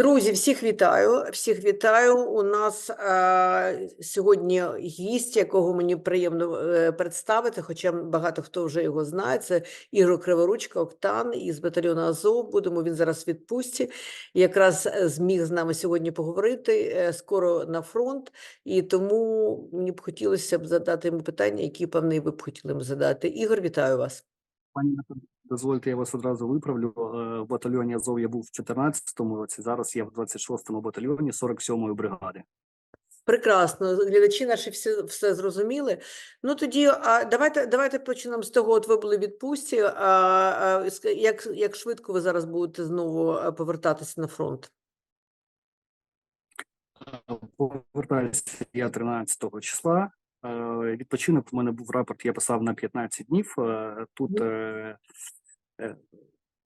Друзі, всіх вітаю. Всіх вітаю. У нас е, сьогодні гість, якого мені приємно е, представити, хоча багато хто вже його знає. Це Ігор Криворучка, Октан із батальйону Азов. Будемо він зараз в відпустці. Якраз е, зміг з нами сьогодні поговорити. е, скоро на фронт, і тому мені б хотілося б задати йому питання, які певний ви б хотіли задати. Ігор, вітаю вас. Пані дозвольте, я вас одразу виправлю. Е, В батальйоні Азов я був в 14-му році. Зараз я в 26-му батальйоні 47-ї бригади. Прекрасно, глядачі наші всі все зрозуміли. Ну тоді а, давайте, давайте почнемо з того. От ви були в відпустці. А, а, як, як швидко ви зараз будете знову повертатися на фронт? Е, Повертаюся я 13-го числа. Е, Відпочинок у мене був рапорт, я писав на 15 днів. Е, Тут е, е,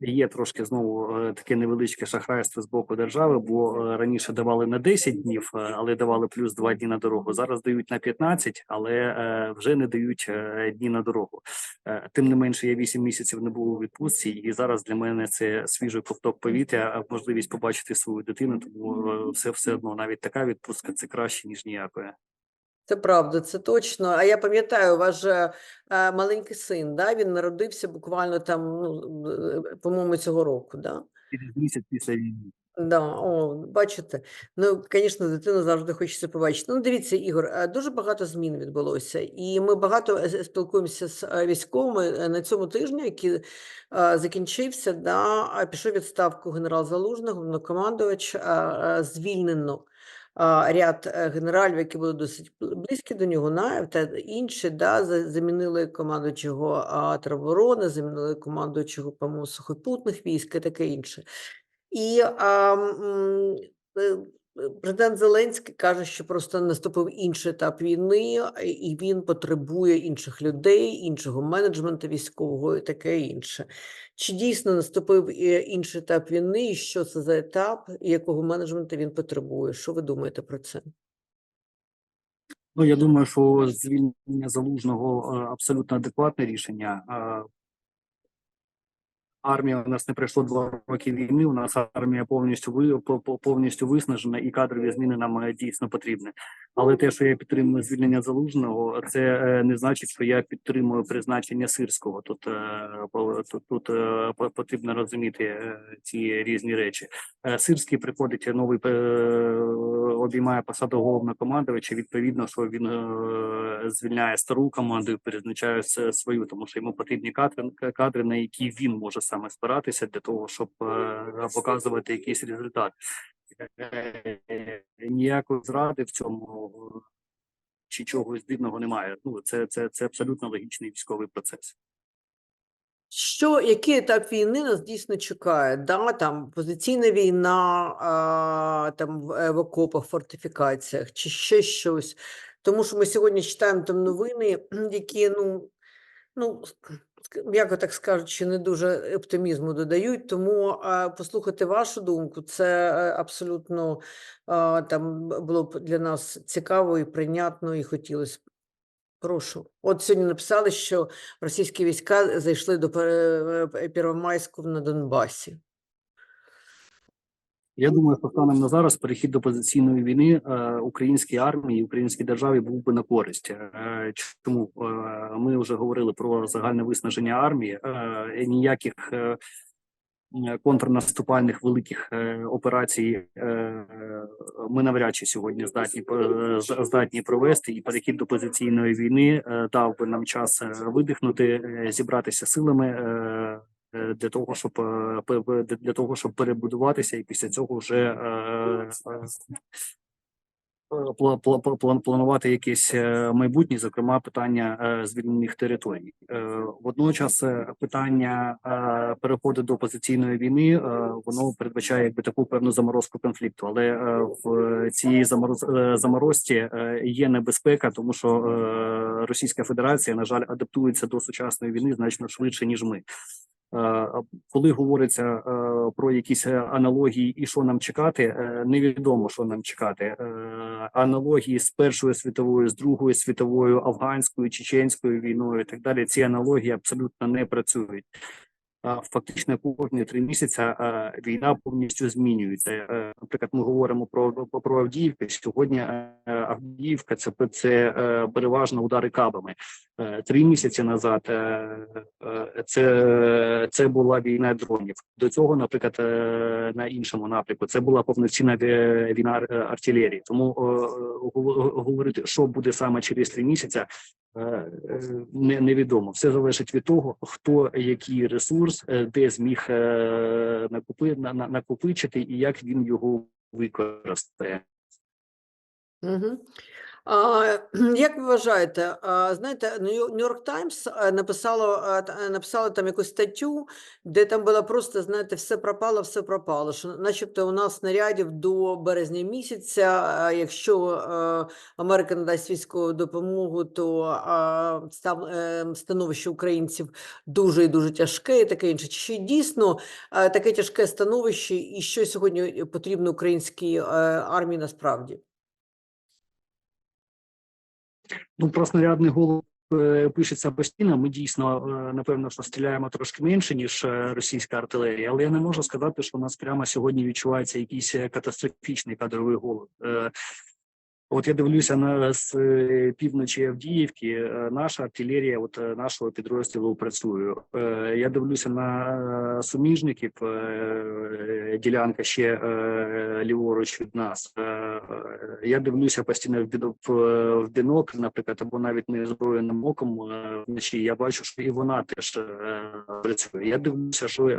є трошки знову е, таке невеличке шахрайство з боку держави, бо е, раніше давали на 10 днів, е, але давали плюс 2 дні на дорогу. Зараз дають на 15, але е, вже не дають е, дні на дорогу. Е, Тим не менше, я 8 місяців не був у відпустці, і зараз для мене це свіжий ковток повітря, можливість побачити свою дитину. Тому е, все все одно навіть така відпустка це краще ніж ніякої. Це правда, це точно. А я пам'ятаю, у вас же а, маленький син, да? Він народився буквально там, ну, е, по-моєму, цього року, да? Через місяць після війни. Да, о, бачите. Ну, звісно, дитину завжди хочеться побачити. Ну, дивіться, Ігор, е, дуже багато змін відбулося, і ми багато е, спілкуємося з е, військовими е, на цьому тижні, який е, закінчився. Да, а пішов відставку генерал Залужний, головнокомандувач, е, е, звільнено. Ряд е, генералів, які були досить бл- близькі до нього, Наєв та інші, да, замінили командуючого а, тероборони, замінили командуючого по-моєму, сухопутних військ і таке інше. І а, е, президент Зеленський каже, що просто наступив інший етап війни, і він потребує інших людей, іншого менеджменту військового і таке інше. Чи дійсно наступив е, інший етап війни, і що це за етап, і якого менеджменту він потребує? Що ви думаєте про це? Ну я думаю, що звільнення залужного е, абсолютно адекватне рішення. Армія у нас не пройшло два роки війни. У нас армія повністю ви по- по- повністю виснажена, і кадрові зміни нам е, дійсно потрібні. Але те, що я підтримую звільнення залужного, це е, не значить, що я підтримую призначення сирського. Тут е, тут, тут е, потрібно розуміти ці різні речі. Сирський приходить новий обіймає посаду головнокомандувача. Відповідно, що він звільняє стару команду і призначає свою, тому що йому потрібні кадри, кадри, на які він може саме спиратися для того, щоб е, показувати якийсь результат. Е, Ніякої зради в цьому е, чи чогось дивного немає. Ну це це, це абсолютно логічний військовий процес. Що, який етап війни нас дійсно чекає? Да, там позиційна війна, а, там в, окопах, фортифікаціях, чи ще щось. Тому що ми сьогодні читаємо там новини, які, ну, ну, м'яко так скажучи, не дуже оптимізму додають. Тому послухати вашу думку, це е, абсолютно там було б для нас цікаво і прийнятно, і хотілося. Прошу. От сьогодні написали, що російські війська зайшли до Пе- е, Первомайську на Донбасі. Я думаю, що станом на зараз перехід до позиційної війни е, українській армії, українській державі був би на користь. Е, чому е, ми вже говорили про загальне виснаження армії? Ніяких контрнаступальних великих операцій ми навряд чи сьогодні здатні здатні провести. І перехід до позиційної війни дав би нам час видихнути, зібратися силами. Е, Для того щоб е, для того, щоб перебудуватися, і після цього вже е, пла- пла- пла- план- планувати якесь майбутнє, зокрема питання звільнених територій. Водночас питання переходу до позиційної війни воно передбачає якби таку певну заморозку конфлікту, але в цій замороз заморозці є небезпека, тому що Російська Федерація на жаль адаптується до сучасної війни значно швидше ніж ми. Е, Коли говориться е, про якісь е, аналогії і що нам чекати, невідомо, що нам чекати. Аналогії з Першою світовою, з Другою світовою, афганською, чеченською війною і так далі. Ці аналогії абсолютно не працюють. Фактично кожні три місяці війна повністю змінюється. Е, Наприклад, ми говоримо про про Авдіївку. Сьогодні е, Авдіївка це це е, переважно удари кабами. Три місяці назад це, це була війна дронів. До цього, наприклад, на іншому напрямку це була повноцінна війна артилерії. Тому говорити, що буде саме через три місяці, не, невідомо. Все залежить від того, хто який ресурс, е, де зміг е, накопи, на, на- накопичити і як він його використає. Мгм. А, як ви вважаєте, а, знаєте, Нью-Йорк Таймс написало, та- е, написало там якусь статтю, де там було просто, знаєте, все пропало, все пропало. Що начебто у нас снарядів до березня місяця, якщо е, Америка надасть військову допомогу, то став, е, становище українців дуже і дуже тяжке і таке інше. Чи дійсно е, таке тяжке становище і що сьогодні потрібно українській е, армії насправді? Ну, про снарядний голуб е, пишеться постійно. Ми дійсно е, напевно що стріляємо трошки менше ніж е, російська артилерія, але я не можу сказати, що у нас прямо сьогодні відчувається якийсь катастрофічний кадровий голод. От я дивлюся на з е, півночі Авдіївки. е, Наша артилерія, от е, нашого підрозділу працює. Е, Я дивлюся на суміжників. Ділянка ще ліворуч від нас. Я дивлюся постійно в біно- в, в бінокль, наприклад, або навіть не озброєним оком вночі. Я бачу, що і вона теж працює. Я дивлюся, що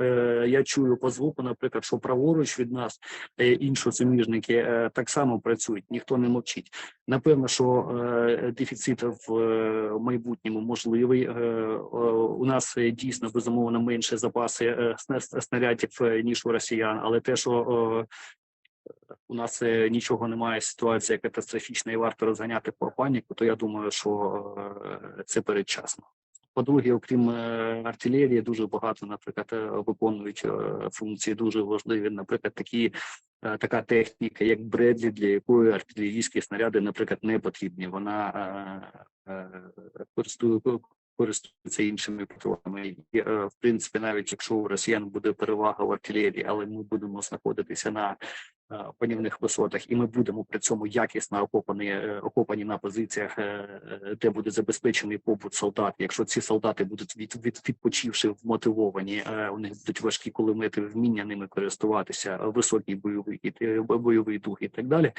я чую по звуку, наприклад, що праворуч від нас інші суміжники так само працюють, ніхто не мовчить. Напевно, що е, дефіцит в е, майбутньому можливий. Е, у нас дійсно безумовно менше запаси снарядів ніж у росіян, але те, що у нас нічого немає, ситуація катастрофічна і варто розганяти по паніку, то я думаю, що це передчасно. По-друге, окрім е, артилерії, дуже багато, наприклад, е, виконують е, функції дуже важливі. Наприклад, такі така техніка, як Бредлі, для якої артилерійські снаряди, наприклад, не потрібні. Вона користує користується іншими патронами. І, в принципі, навіть якщо у росіян буде перевага в артилерії, але ми будемо знаходитися на панівних висотах, і ми будемо при цьому якісно окопані, е, окопані на позиціях, е, е, де буде забезпечений побут солдат. Якщо ці солдати будуть від, від відпочивши вмотивовані, е, у них будуть важкі кулемети, вміння ними користуватися, е, високий бойовий е, бойовий дух і так далі.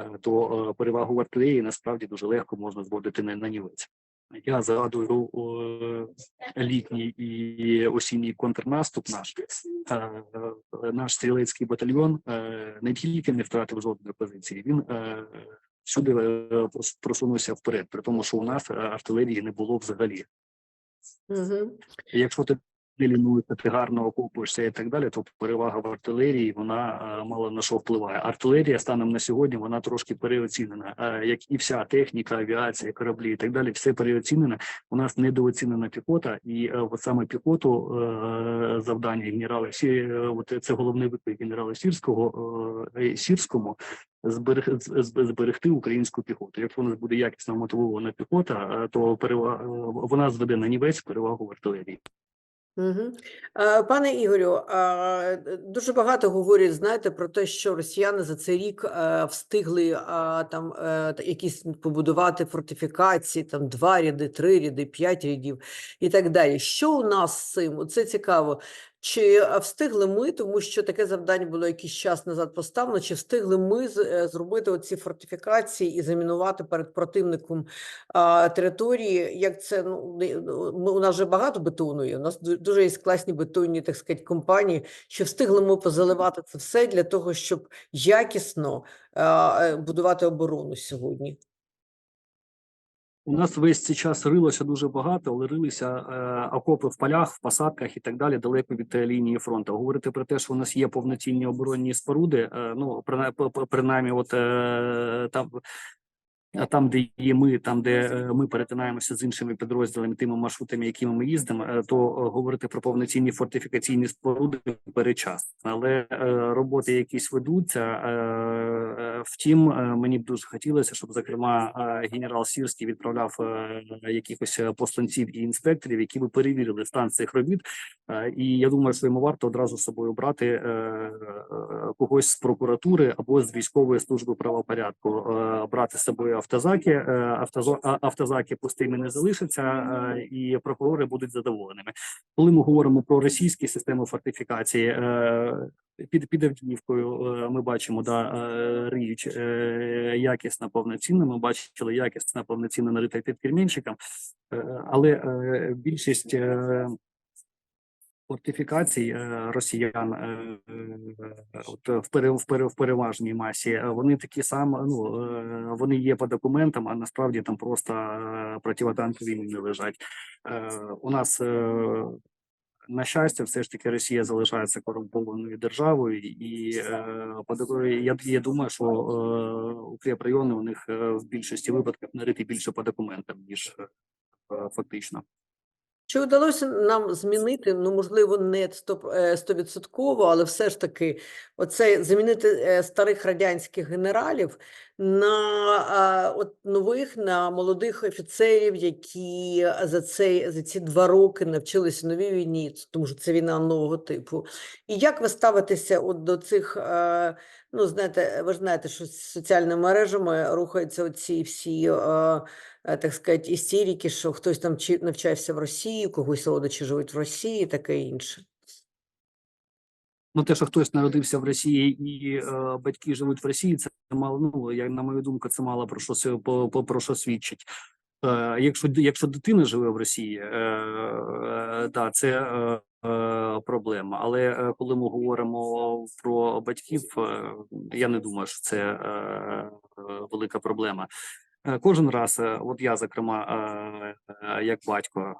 е, То е, перевагу в артилерії насправді дуже легко можна зводити на, на нівець. Я згадую е, літній і осінній контрнаступ наш. Е, Наш стрілецький батальйон е, не тільки не втратив жодної позиції, він всюди просунувся вперед, при тому, що у нас артилерії не було взагалі. Угу. Якщо ти не лінуєшся, ти гарно окупуєшся і так далі, то перевага в артилерії вона е, мало на що впливає. Артилерія станом на сьогодні вона трошки переоцінена, е, як і вся техніка, авіація, кораблі і так далі. Все переоцінено. У нас недооцінена піхота, і е, от саме піхоту завдання генерала Сі, от це головний виклик генерала Сірського Сірському. Зберег, зберегти українську піхоту. Якщо у нас буде якісно мотивована піхота, то перевага вона зведе на нівець перевагу в артилерії. Угу. Пане Ігорю, а, дуже багато говорять, знаєте, про те, що росіяни за цей рік встигли там е, якісь побудувати фортифікації, там два ряди, три ряди, п'ять рядів і так далі. Що у нас з цим? Це цікаво. Чи встигли ми, тому що таке завдання було якийсь час назад поставлено, чи встигли ми е, зробити оці фортифікації і замінувати перед противником а, території, як це ну ну, ми, у нас вже багато бетону є. У нас дуже є класні бетонні, так сказати, компанії, що встигли ми позаливати це все для того, щоб якісно а, е, будувати оборону сьогодні. У нас весь цей час рилося дуже багато, але рилися е, окопи в полях, в посадках і так далі, далеко від лінії фронту. Говорити про те, що у нас є повноцінні оборонні споруди, е, ну прина- п- п- принаймні, от е, там. А там, де є ми, там де е, ми перетинаємося з іншими підрозділами, тими маршрутами, якими ми їздимо, е, то е, говорити про повноцінні фортифікаційні споруди перечасно. Але роботи якісь ведуться. Втім, мені б дуже хотілося, щоб зокрема генерал Сірський відправляв якихось посланців і інспекторів, які би перевірили стан цих робіт. І я думаю, що йому варто одразу з собою брати когось з прокуратури або з військової служби правопорядку, брати з собою автозаки. е, Автозо автозаки пустими не залишаться, е, і прокурори будуть задоволеними. Коли ми говоримо про російські системи фортифікації, е, під під Авдіївкою ми бачимо, да риють якісно повноцінно. Ми бачили якісно повноцінно нарите під Кремінчиком, Е, але більшість. Фортифікацій е, росіян е, от в пере- в переважній масі е, вони такі самі, ну вони є по документам, а насправді там просто противотанкові міни лежать. У нас на щастя, все ж таки Росія залишається корумпованою державою, і е, я, я думаю, що е, укріпрайони у них в більшості випадків нариті більше по документам ніж фактично. Чи вдалося нам змінити, ну можливо, не е, стовідсотково, але все ж таки, оце замінити е, старих радянських генералів на от нових, на молодих офіцерів, які за цей за ці два роки навчилися новій війні, тому що це війна нового типу. І як ви ставитеся от до цих? е, Ну, знаєте, ви ж знаєте, що з соціальними мережами рухаються оці всі. Е, так сказати, істерики, що хтось там навчався в Росії, когось родичі живуть в Росії, таке інше. Ну, те, що хтось народився в Росії і е, батьки живуть в Росії, це мало. Ну як на мою думку, це мало про що по, по про що свідчить. Е, якщо якщо дитина живе в Росії, е, е, да, це е, е, проблема. Але е, коли ми говоримо про батьків, е, я не думаю, що це е, е, велика проблема. Е, Кожен раз, е, от я, зокрема, е, як батько,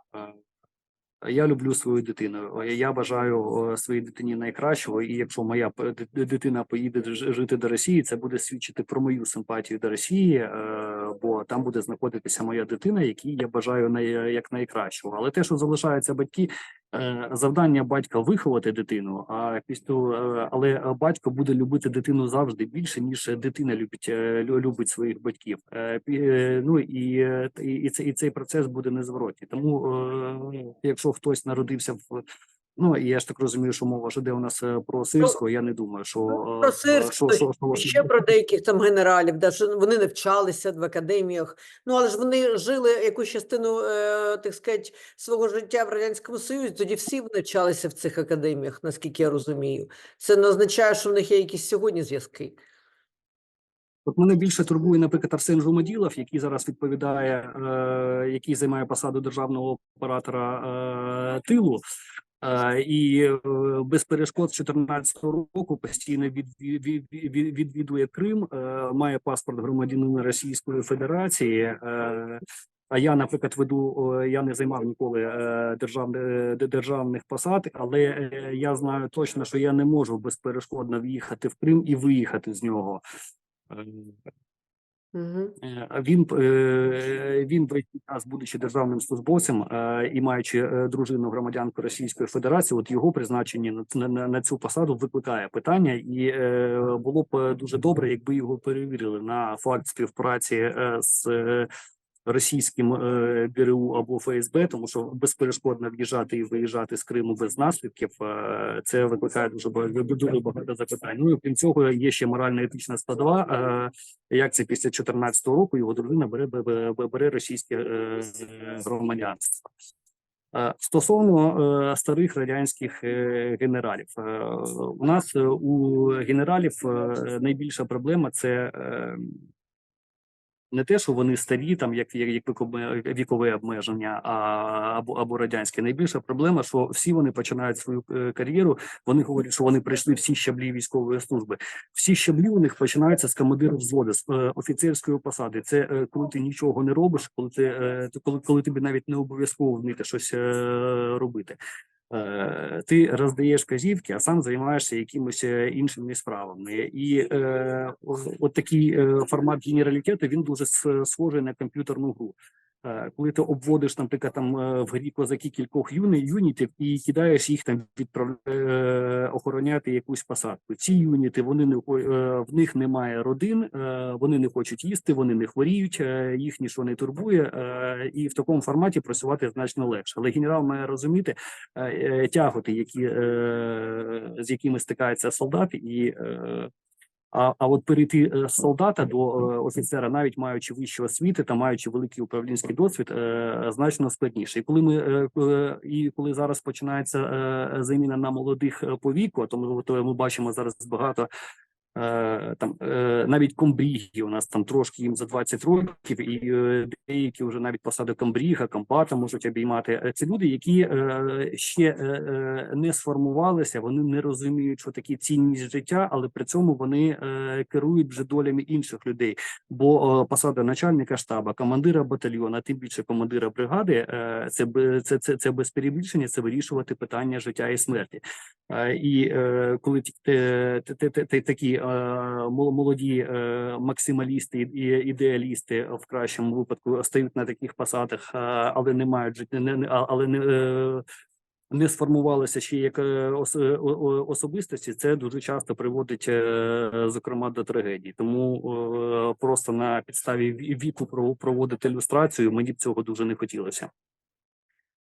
я люблю свою дитину. Я бажаю своїй дитині найкращого. І якщо моя дитина поїде жити до Росії, це буде свідчити про мою симпатію до Росії, бо там буде знаходитися моя дитина, якій я бажаю як найкращого. Але те, що залишаються батьки, завдання батька виховати дитину. А після е, але батько буде любити дитину завжди більше, ніж дитина любить е, любить своїх батьків. Е, е, Ну і, е, і, і, це, і цей процес буде незворотній. Тому, е, якщо хтось народився в ну і я ж так розумію, що мова ж іде у нас е, про сирського, я не думаю, що Ну, е, Про е, Сирського, що, що, що, ще про деяких там генералів, да, що вони навчалися в академіях. Ну, але ж вони жили якусь частину, е, так сказати, свого життя в Радянському Союзі, тоді всі навчалися в цих академіях, наскільки я розумію. Це не означає, що в них є якісь сьогодні зв'язки. От мене більше турбує, наприклад, Арсен Жумаділов, який зараз відповідає, е, який займає посаду державного оператора е, тилу. І е, без перешкод з 2014 року постійно від, від, від, від- відвідує Крим, е, має паспорт громадянина Російської Федерації. Е, а я, наприклад, веду, я не займав ніколи державних державних посад, але я знаю точно, що я не можу безперешкодно в'їхати в Крим і виїхати з нього. Угу. Він е, він весь час, будучи державним службовцем е, і маючи дружину громадянку Російської Федерації, от його призначення на, на, на цю посаду викликає питання, і було б дуже добре, якби його перевірили на факт співпраці з російським е, ГРУ або ФСБ, тому що безперешкодно в'їжджати і виїжджати з Криму без наслідків. е, Це викликає дуже дуже багато запитань. Ну і крім цього, є ще морально-етична складова. е, Як це після 14 року його дружина бере бере, російське е, громадянство. Е, Стосовно е, старих радянських е, генералів, е, у нас е, у генералів е, найбільша проблема це е, не те, що вони старі, там як, як, вікове, обмеження, а або або радянське. Найбільша проблема, що всі вони починають свою е, кар'єру. Вони говорять, що вони пройшли всі щаблі військової служби. Всі щаблі у них починаються з командира взводу, з е, офіцерської посади. Це е, коли ти нічого не робиш, коли ти коли, коли тобі навіть не обов'язково вміти щось робити. Е, Ти роздаєш казівки, а сам займаєшся якимось е, іншими справами. І е, от такий е, формат генералітету він дуже схожий на комп'ютерну гру. Е, Коли ти обводиш, наприклад, там е, в грі козаки кількох юни, юнітів і кидаєш їх там відправ... е, охороняти якусь посадку. Ці юніти вони не в них немає родин, вони не хочуть їсти, вони не хворіють, їх нічого не турбує, і в такому форматі працювати значно легше. Але генерал має розуміти тяготи, які з якими стикається солдат, і а, а от перейти е, з солдата до е, офіцера, навіть маючи вищу освіти та маючи великий управлінський досвід, е, значно складніше. І коли ми і коли зараз починається заміна на молодих по віку, тому то ми бачимо зараз багато. Е, Там е, навіть комбріги у нас там трошки їм за 20 років, і е, деякі вже навіть посади комбріга, комбата можуть обіймати. Це люди, які ще не сформувалися, вони не розуміють, що таке цінність життя, але при цьому вони керують вже долями інших людей. Бо посада начальника штаба, командира батальйона, тим більше командира бригади, це це, це, це без перебільшення, це вирішувати питання життя і смерті. І коли такі молоді е, максималісти і ідеалісти в кращому випадку стають на таких посадах, е, але не мають життя, не, але не. е, Не сформувалися ще як е, е, особистості, це дуже часто приводить, е, зокрема, до трагедії. Тому е, просто на підставі віку про- проводити ілюстрацію мені б цього дуже не хотілося.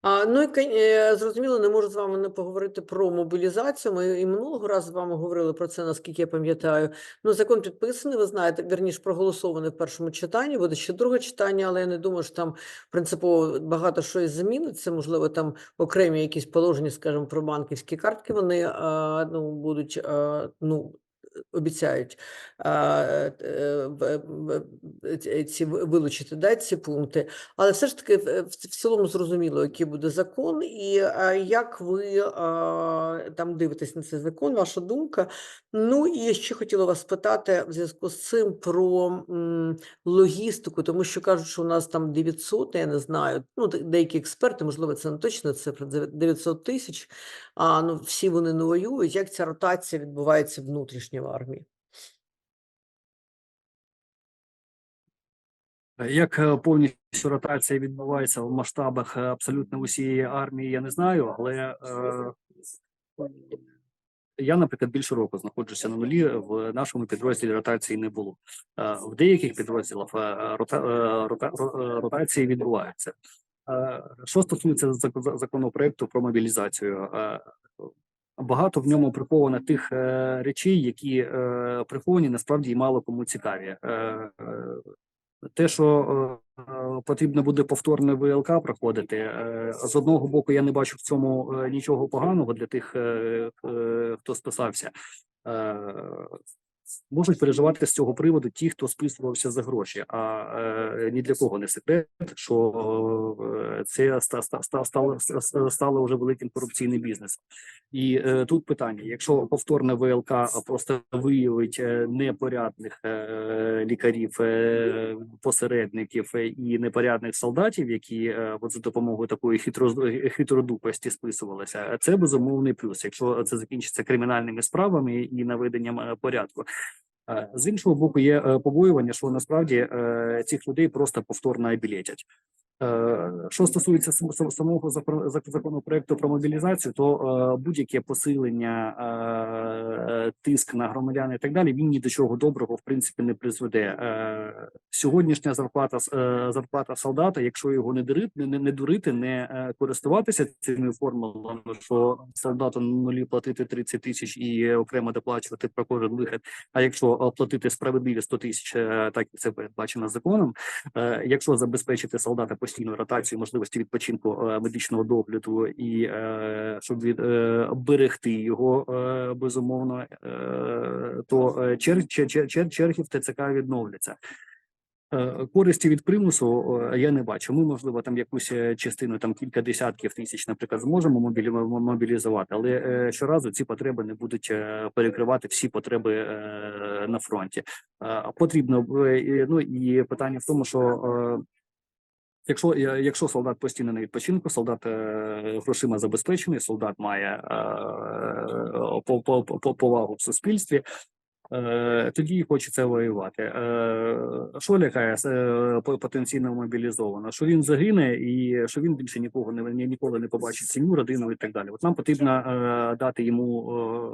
А, ну і е, зрозуміло, не можу з вами не поговорити про мобілізацію. Ми і минулого разу з вами говорили про це, наскільки я пам'ятаю. Ну, закон підписаний, ви знаєте, вірніше проголосований в першому читанні, буде ще друге читання, але я не думаю, що там принципово багато що і зміниться. Можливо, там окремі якісь положення, скажімо, про банківські картки, вони ну, будуть ну. Обіцяють е, ці- вилучити да, ці пункти, але все ж таки в, в цілому зрозуміло, який буде закон, і як ви там дивитесь на цей закон, ваша думка. Ну і ще хотіла вас спитати в зв'язку з цим про логістику, тому що кажуть, що у нас там 900, я не знаю. Ну, деякі експерти, можливо, це не точна цифра, дев'я- 900 тисяч. А ну всі вони не воюють. Як ця ротація відбувається внутрішньо в армії? Як е, повністю ротація відбувається в масштабах е, абсолютно усієї армії, я не знаю, але е, я, наприклад, більше року знаходжуся на нулі. В нашому підрозділі ротації не було. Е, В деяких підрозділах е, рота, е, рота, е, ротації відбуваються. Е, Що стосується законопроекту про мобілізацію, е, багато в ньому приховано тих е, речей, які е, приховані насправді і мало кому цікаві. Е, е, те, що е, е, потрібно буде повторне ВЛК проходити, е, з одного боку, я не бачу в цьому е, нічого поганого для тих, е, е, хто списався. Е, Можуть переживати з цього приводу ті, хто списувався за гроші. А е, ні для кого не секрет, що е, це ста- ста- ста- стало ста- стало вже великим корупційним бізнесом. І е, тут питання: якщо повторне ВЛК просто виявить е, непорядних е, лікарів, е, посередників е, і непорядних солдатів, які е, за допомогою такої хитро, хитродупості списувалися, це безумовний плюс, якщо це закінчиться кримінальними справами і наведенням е, порядку. З іншого боку, є е, побоювання, що насправді е, цих людей просто повторно обілетять. Е, Що стосується сам- сам- самого закон- зак- законопроекту про мобілізацію, то е, будь-яке посилення е, тиск на громадян і так далі, він ні до чого доброго в принципі не призведе. Сьогоднішня зарплата зарплата солдата, якщо його не дурити, не, не дурити, не користуватися цими формулами, що солдату нулі платити 30 тисяч і окремо доплачувати про кожен вихід. А якщо платити справедливі 100 тисяч, так як це передбачено законом, якщо забезпечити солдата постійну ротацію, можливості відпочинку е, медичного догляду і е, щоб від е, берегти його безумовно, то чер, чер, чер, чер, черги в ТЦК відновляться. Користі від примусу я не бачу. Ми, можливо, там якусь частину, там кілька десятків тисяч, наприклад, зможемо мобілізувати, але щоразу ці потреби не будуть перекривати всі потреби на фронті. Потрібно ну і питання в тому, що Якщо я- якщо солдат постійно на відпочинку, солдат е, грошима забезпечений, солдат має е, по, по, по, повагу в суспільстві. Е, тоді хочеться воювати. Е, що лякає е, потенційно мобілізовано? Що він загине, і що він більше нікого не ніколи не побачить сім'ю, родину і так далі. От нам потрібно дати йому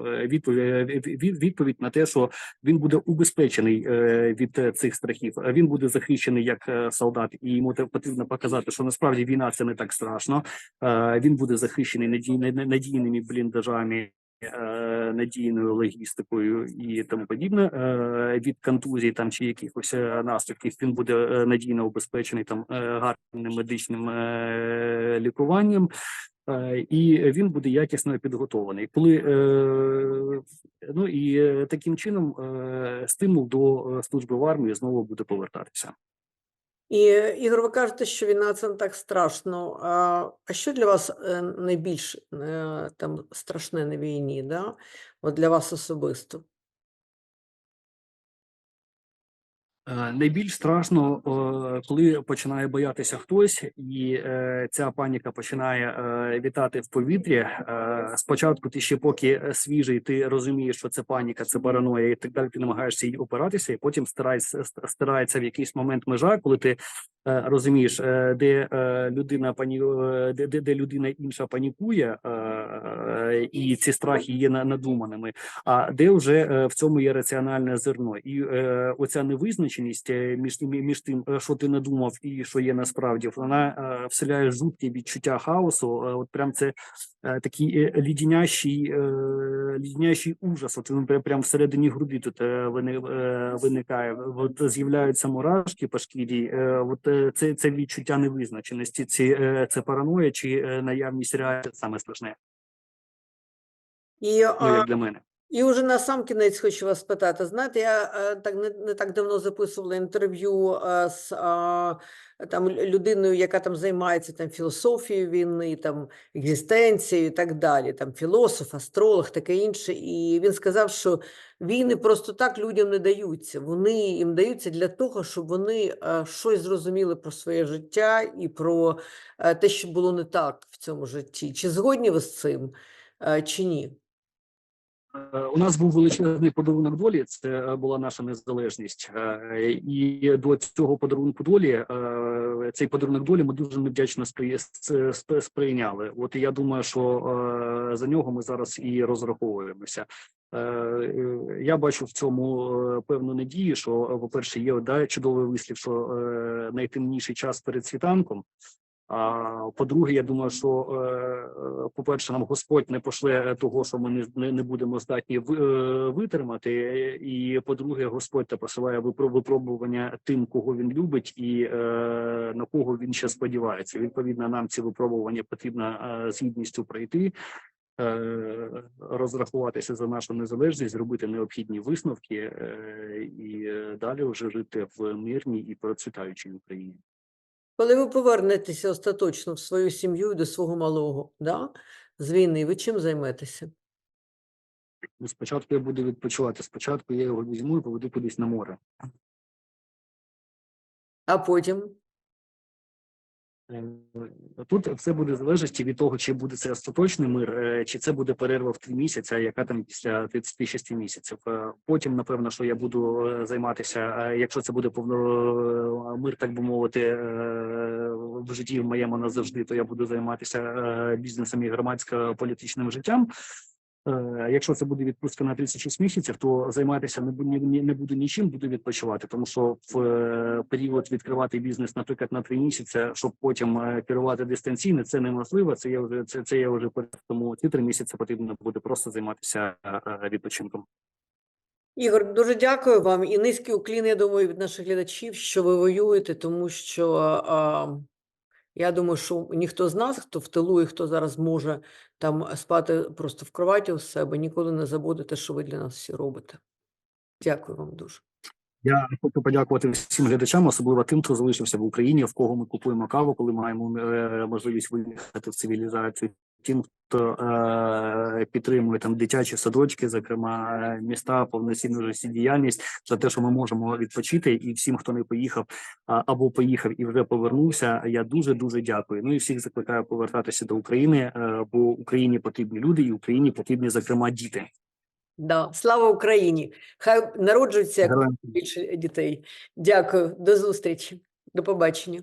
відповідь, відповідь на те, що він буде убезпечений від цих страхів. Він буде захищений як солдат, і йому потрібно показати, що насправді війна це не так страшно. Він буде захищений надій- надійними бліндажами надійною логістикою і тому подібне е, від контузій там чи якихось е, наслідків. Він буде е, надійно убезпечений там е, гарним медичним е, лікуванням. е, І він буде якісно підготований, коли е, ну і е, таким чином е, стимул до е, служби в армії знову буде повертатися. І Ігор, ви кажете, що війна це не так страшно. А, що для вас е, найбільш е, там страшне на війні, да? От для вас особисто? Найбільш страшно, е, коли починає боятися хтось, і е, ця паніка починає е, вітати в повітрі. Е, Спочатку ти ще поки е, свіжий, ти розумієш, що це паніка, це параноя, і так далі. Ти намагаєшся їй опиратися, і потім стирається, старається в якийсь момент межа, коли ти е, розумієш, е, де е, людина пані, е, де, де, людина інша панікує, е, е, і ці страхи є надуманими. А де вже е, в цьому є раціональне зерно, і е, оця невизначеність е, між тим- між тим, е, що ти надумав, і що є насправді, вона е, вселяє жуткі відчуття хаосу. Е, От прям це е, такий е, ліднящий, е, ліднящий ужас. От він прям, всередині груди тут е, вини, е, виникає. От з'являються мурашки по шкірі. Е, От е, це, це відчуття невизначеності. Ці е, це параноя чи е, наявність реальності саме страшне. І, Ну як для мене. І вже на сам кінець хочу вас спитати. Знаєте, я е, так не, не так давно записувала інтерв'ю е, з а, там людиною, яка там займається там філософією війни, там екзистенцією і так далі. Там філософ, астролог, таке інше. І він сказав, що війни просто так людям не даються. Вони їм даються для того, щоб вони е, щось зрозуміли про своє життя і про е, те, що було не так в цьому житті. Чи згодні ви з цим, е, чи ні? Е, У нас був величезний подарунок долі. Це була наша незалежність, Е, і до цього подарунку долі е, цей подарунок долі ми дуже невдячно сприйняли. От я думаю, що за нього ми зараз і розраховуємося. Я бачу в цьому певну надію, що, е, по-перше, є да, чудовий вислів, що найтемніший час перед світанком. А по-друге, я думаю, що е, е, по-перше, нам Господь не пошле того, що ми не, не, будемо здатні е, витримати. І по-друге, Господь та посилає випро- випробування тим, кого він любить, і на кого він ще сподівається. Відповідно, нам ці випробування потрібно з гідністю пройти. Розрахуватися за нашу незалежність, зробити необхідні висновки і далі вже жити в мирній і процвітаючій Україні. Коли ви повернетеся остаточно в свою сім'ю і до свого малого, да? з війни, ви чим займетеся? Ну, спочатку я буду відпочивати. Спочатку я його візьму і поведу кудись на море. А потім? Е, Тут все буде залежати від того, чи буде це остаточний мир, е, чи це буде перерва в три місяці, яка там після 36 місяців. Е, Потім, напевно, що я буду займатися, якщо це буде повно мир, так би мовити, в житті в моєму назавжди, то я буду займатися бізнесом і громадсько-політичним життям. Е, Якщо це буде відпустка на 36 місяців, то займатися не не буду нічим, буду відпочивати, тому що в е, період відкривати бізнес, наприклад, на три місяці, щоб потім е, керувати дистанційно, це неможливо. Це я вже це, це я вже тому ці три місяці потрібно буде просто займатися відпочинком. Ігор, дуже дякую вам і низький уклін, я думаю, від наших глядачів, що ви воюєте, тому що а, я думаю, що ніхто з нас, хто в тилу і хто зараз може там спати просто в кроваті у себе, ніколи не забуде те, що ви для нас всі робите. Дякую вам дуже. Я хочу подякувати всім глядачам, особливо тим, хто залишився в Україні, в кого ми купуємо каву, коли маємо е, можливість виїхати в цивілізацію. Тим, хто е, підтримує там дитячі садочки, зокрема е, міста, повноцінну життєдіяльність, за те, що ми можемо відпочити, і всім, хто не поїхав або поїхав і вже повернувся. Я дуже дуже дякую. Ну і всіх закликаю повертатися до України, е, бо Україні потрібні люди, і Україні потрібні зокрема діти. Да. Слава Україні! Хай Героям більше дітей. Дякую, до зустрічі, до побачення.